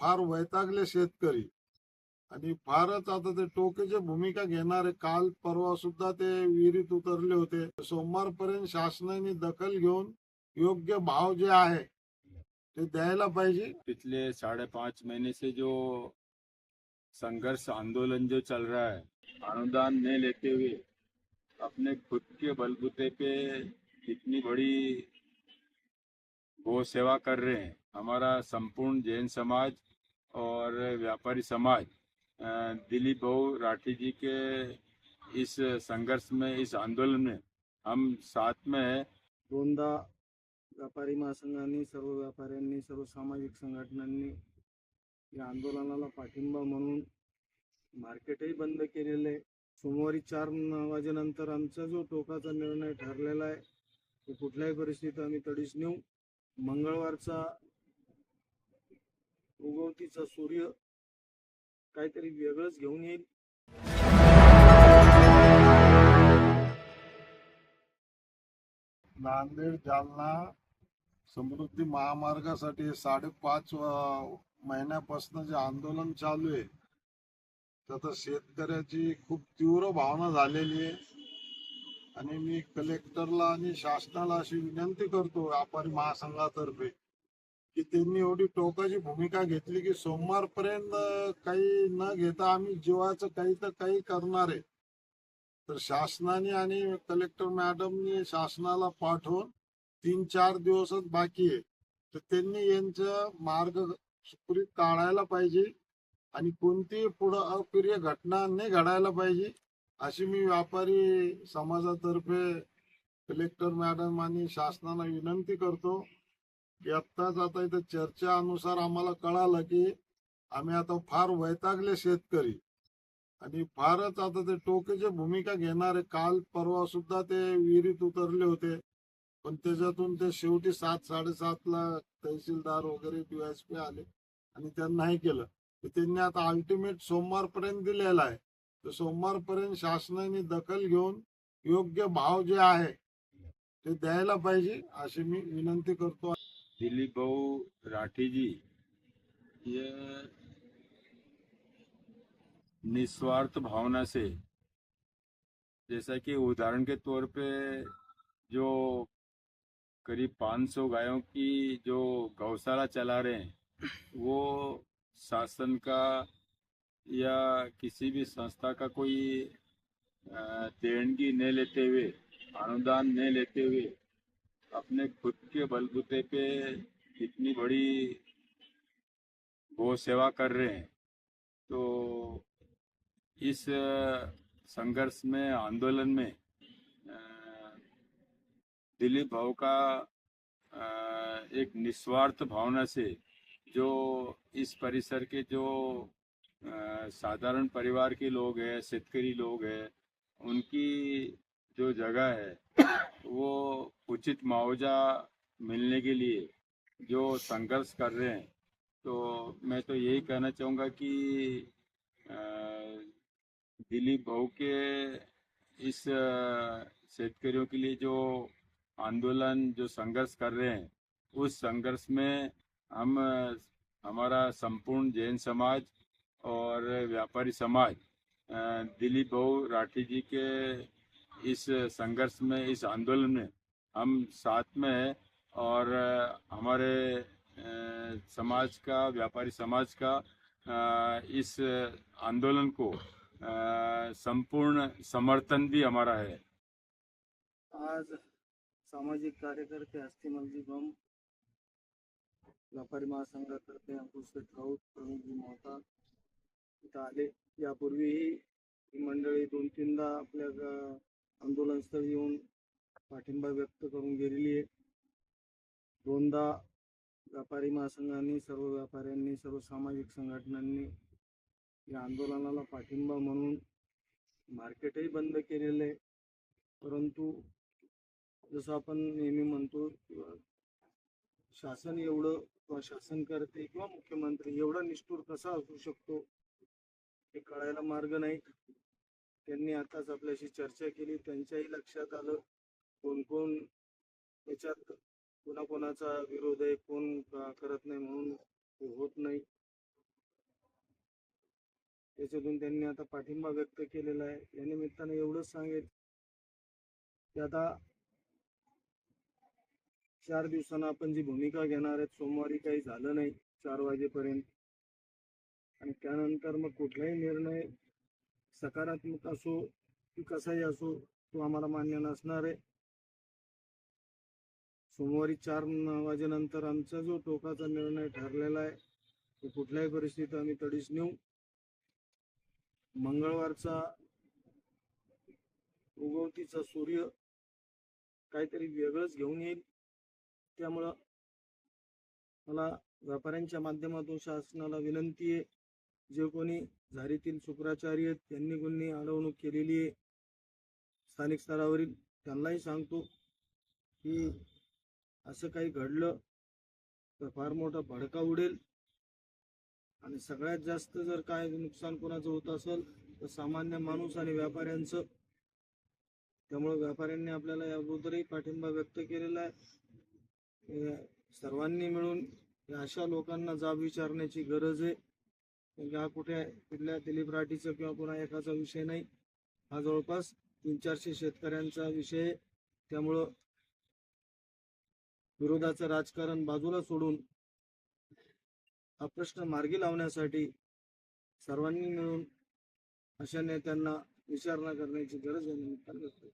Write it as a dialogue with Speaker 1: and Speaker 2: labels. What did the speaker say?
Speaker 1: फार वैतागले शेतकरी. आणि फारच आता ते टोकीची भूमिका घेणारे काल परवा सुद्धा ते विहिरीत उतरले होते. सोमवारपर्यंत शासनाने दखल घेऊन योग्य भाव जे आहे ते द्यायला पाहिजे.
Speaker 2: पिछले साढ़े पाँच महीने से जो संघर्ष आंदोलन जो चल रहा है अनुदान नहीं लेते हुए अपने खुद के बलबूते पे इतनी बड़ी गो सेवा कर रहे हैं। हमारा संपूर्ण जैन समाज और व्यापारी समाज दिलीप भाऊ राठी जी के इस संघर्ष में इस आंदोलन में हम साथ में हैं।
Speaker 3: दोनदा व्यापारी महासंघाने सर्व व्यापाऱ्यांनी सर्व सामाजिक संघटनांनी या आंदोलनाला पाठिंबा म्हणून मार्केटही बंद केलेलं आहे. सोमवारी चार वाजेनंतर आमचा जो टोकाचा निर्णय ठरलेला आहे तो कुठल्याही परिस्थितीत आम्ही तडीस नेऊ. मंगळवारचा उगवतीचा सूर्य काहीतरी वेगळंच घेऊन येईल.
Speaker 1: नांदेड जालना समृद्धी महामार्गासाठी साडेपाच अं, महिन्यापासून जे आंदोलन चालू आहे त्यात शेतकऱ्याची खूप तीव्र भावना झालेली आहे. आणि मी कलेक्टरला आणि शासनाला अशी विनंती करतो व्यापारी महासंघातर्फे की त्यांनी एवढी टोकाची भूमिका घेतली की सोमवारपर्यंत काही न घेता आम्ही जीवाचं काही तर काही करणार आहे. तर शासनाने आणि कलेक्टर मॅडमनी शासनाला पाठवून तीन चार दिवसच बाकी आहे. तर त्यांनी यांचं मार्ग सुपुरीत काढायला पाहिजे आणि कोणतीही पुढं अप्रिय घटना नाही घडायला पाहिजे अशी मी व्यापारी समाजातर्फे कलेक्टर मॅडम आणि शासनाला विनंती करतो. की आत्ताच आता इथं चर्चेनुसार आम्हाला कळालं की आम्ही आता फार वैतागले शेतकरी. आणि फारच आता ते टोकीची भूमिका घेणारे काल परवा सुद्धा ते विहिरीत उतरले होते. पण त्याच्यातून ते शेवटी सात साडेसात ला तहसीलदार वगैरे डीएसपी आले आणि त्यांना हे केलं. तर त्यांनी आता अल्टिमेट सोमवारपर्यंत दिलेला आहे. तर सोमवारपर्यंत शासनाने दखल घेऊन योग्य भाव जे आहे ते द्यायला पाहिजे अशी मी विनंती करतो.
Speaker 2: दिलीप भाऊ राठी जी ये निस्वार्थ भावना से, जैसा कि उदाहरण के तौर पे जो करीब 500 गायों की जो गौशाला चला रहे हैं, वो शासन का या किसी भी संस्था का कोई देणगी नहीं लेते हुए, अनुदान नहीं लेते हुए अपने खुद के बलबूते पे इतनी बड़ी गो सेवा कर रहे हैं। तो इस संघर्ष में, आंदोलन में दिलीप भाव का एक निस्वार्थ भावना से जो इस परिसर के जो साधारण परिवार के लोग हैं शेतकरी लोग हैं, उनकी जो जगह है, वो उचित मुआवजा मिलने के लिए जो संघर्ष कर रहे हैं तो मैं तो यही कहना चाहूँगा कि दिलीप भाऊ के इस शेतकरियों के लिए जो आंदोलन, जो संघर्ष कर रहे हैं, उस संघर्ष में हम, हमारा संपूर्ण जैन समाज और व्यापारी समाज दिलीप भाऊ राठी जी के इस संघर्ष में, इस आंदोलन में हम साथ में हैं और हमारे समाज का, व्यापारी समाज का इस आंदोलन को संपूर्ण समर्थन भी हमारा है।
Speaker 3: आज सामाजिक कार्यकर्ते हस्तिमलजी बम, व्यापारी महासंघातर्फे अंकुश राऊत प्रवीणजी मोहता आले. ही मंडळी दोन तीनदा आपल्या ग- येऊन पाठिंबा व्यक्त करून गेलेली आहे. दोनदा व्यापारी महासंघाने सर्व व्यापाऱ्यांनी सर्व सामाजिक संघटनांनी या आंदोलनाला पाठिंबा म्हणून मार्केटही बंद केलेलं आहे. परंतु जसं आपण नेहमी म्हणतो शासन एवढं किंवा शासन करते किंवा मुख्यमंत्री एवढा निष्ठुर कसा असू शकतो हे कळायला मार्ग नाही त्यांनी आताच आपल्याशी चर्चा केली. त्यांच्याही लक्षात आलं कोण कोण याच्यात कोणाकोणाचा विरोध आहे कोण करत नाही म्हणून होत नाही. त्याच्यातून त्यांनी आता पाठिंबा व्यक्त केलेला आहे. या निमित्तानं एवढंच सांगेल की आता चार दिवसांना आपण जी भूमिका घेणार आहेत सोमवारी काही झालं नाही चार वाजेपर्यंत. आणि त्यानंतर मग कुठलाही निर्णय सकारात्मक असो की कसाही असो तो आम्हाला मान्य नसणार आहे. सोमवारी चार वाजेनंतर आमचा जो टोकाचा निर्णय ठरलेला आहे तो कुठल्याही परिस्थितीत आम्ही तडीस नेऊ. मंगळवारचा उगवतीचा सूर्य काहीतरी वेगळंच घेऊन येईल. त्यामुळं मला व्यापाऱ्यांच्या माध्यमातून शासनाला विनंती आहे जे कोणी झारीतील शुक्राचार्य आहेत, त्यांनी कोणी अडवणूक केलेली आहे. स्थानिक स्तरावरील त्यांनाही सांगतो की असं काही घडलं तर फार मोठा भडका उडेल. आणि सगळ्यात जास्त जर काय नुकसान कोणाचं होत असेल तर सामान्य माणूस आणि व्यापाऱ्यांचं. त्यामुळे व्यापाऱ्यांनी आपल्याला या अगोदरही पाठिंबा व्यक्त केलेला आहे. सर्वांनी मिळून या अशा लोकांना जाब विचारण्याची गरज आहे. हा कुठे कुठल्या दिलीप राठीचा किंवा पुन्हा एकाचा विषय नाही. हा जवळपास तीन चारशे शेतकऱ्यांचा विषय त्यामुळं विरोधाचं राजकारण बाजूला सोडून हा प्रश्न मार्गी लावण्यासाठी सर्वांनी मिळून अशा नेत्यांना विचारणा करण्याची गरज आहे निमित्तानं व्यक्त